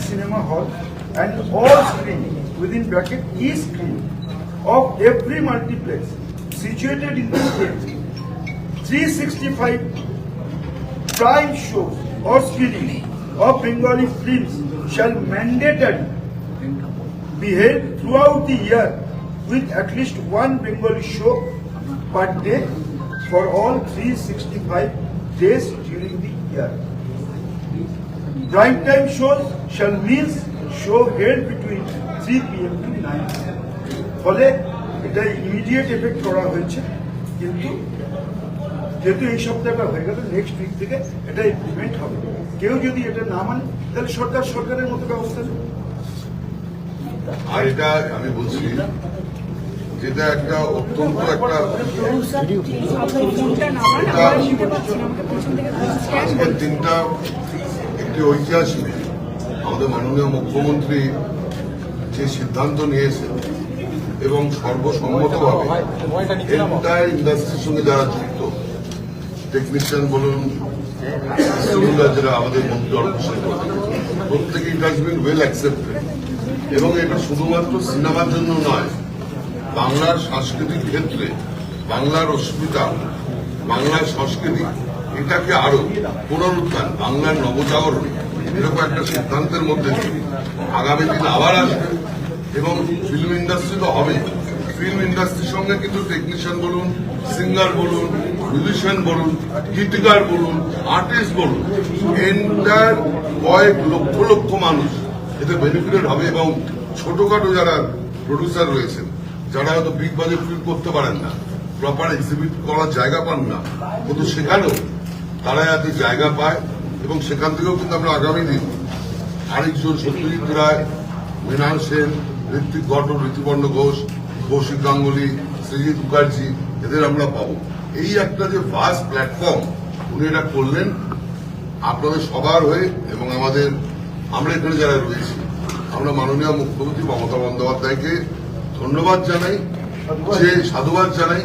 cinema hall and all screen within bracket is screen of every multiplex situated in the state 365 prime shows or screening of Bengali films shall mandatory be held throughout the year with at least one Bengali show per day for all 365 days during the year. Prime time shows shall means show held between 3 pm to 9 pm. ফলে এটা immediate effect করা হয়েছে কিন্তু যেহেতু এই সপ্তাহটা হয়ে গেল নেক্সট উইক থেকে এটা ইমপ্লিমেন্ট হবে। কেউ যদি এটা না মানে তাহলে সরকার সরকারের মতো ব্যবস্থা নেবে। আর এটা আমি বলছি যেটা একটা অত্যন্ত একটা আজকের দিনটা একটি ঐতিহাসিক আমাদের মাননীয় মুখ্যমন্ত্রী যে সিদ্ধান্ত নিয়েছেন এবং সর্বসম্মতভাবে এন্টায়ার ইন্ডাস্ট্রির সঙ্গে যারা যুক্ত টেকনিশিয়ান বলুন যারা আমাদের মন্ত্রী অর্পোষণ প্রত্যেকে হাজ ওয়েল অ্যাকসেপ্টেড এবং এটা শুধুমাত্র সিনেমার জন্য নয়, বাংলার সাংস্কৃতিক ক্ষেত্রে বাংলার অস্মিতা, বাংলার সংস্কৃতি, এটাকে আরও পুনরুত্থান, বাংলার নবজাগরণ। এরকম একটা সিদ্ধান্তের মধ্যে আগামী দিন আবার আসবে এবং ফিল্ম ইন্ডাস্ট্রি তো হবে ফিল্ম ইন্ডাস্ট্রির সঙ্গে কিন্তু টেকনিশিয়ান বলুন সিঙ্গার বলুন মিউজিশিয়ান বলুন, গীতিকার বলুন আর্টিস্ট বলুন এন্টার কয়েক লক্ষ লক্ষ মানুষ এতে বেনিফিটেড হবে এবং ছোটখাটো যারা প্রডিউসার রয়েছেন, যারা হয়তো বিগ বাজেট ফিল্ম করতে পারেন না প্রপার এক্সিবিট করার জায়গা পান না, কিন্তু সেখানেও তারা যাতে জায়গা পায় এবং সেখান থেকেও কিন্তু আমরা আগামী দিন আরেকজন সত্যজিৎ রায়, মৃণাল সেন, ঋত্বিক ঘটন ঋতুপর্ণ ঘোষ, কৌশিক গাঙ্গুলি সৃজিত মুখার্জি, এদের আমরা পাবো। এই একটা যে ফাস্ট প্ল্যাটফর্ম উনি এটা করলেন, আপনাদের সবার হয়ে এবং আমাদের, আমরা এখানে যারা রয়েছি, আমরা মাননীয় মুখ্যমন্ত্রী মমতা বন্দ্যোপাধ্যায়কে ধন্যবাদ জানাই, যে সাধুবাদ জানাই